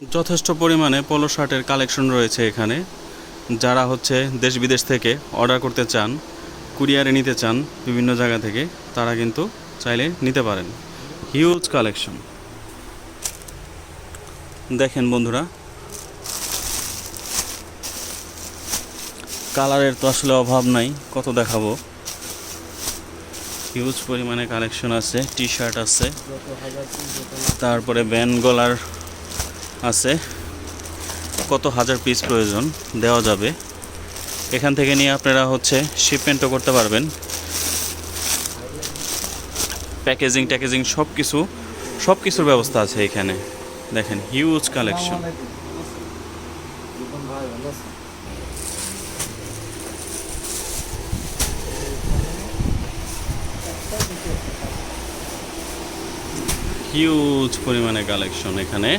যথেষ্ট পরিমাণে পোলো শার্টের কালেকশন রয়েছে এখানে। যারা হচ্ছে দেশ বিদেশ থেকে অর্ডার করতে চান কুরিয়ারে নিতে চান বিভিন্ন জায়গা থেকে, তারা কিন্তু চাইলে নিতে পারেন। হিউজ কালেকশন দেখেন বন্ধুরা। কালারের তো আসলে অভাব নাই, কত দেখাবো? হিউজ পরিমাণে কালেকশন আছে টি শার্ট আছে। তারপরে ব্যান গলার আছে। কত হাজার পিস প্রয়োজন, দেওয়া যাবে। এখান থেকে নিয়ে আপনারা হচ্ছে শিপমেন্টও করতে পারবেন। প্যাকেজিং ট্যাকেজিং সব কিছু সব কিছুর ব্যবস্থা আছে এখানে। দেখেন হিউজ কালেকশন হিউজ পরিমাণে কালেকশন এখানে।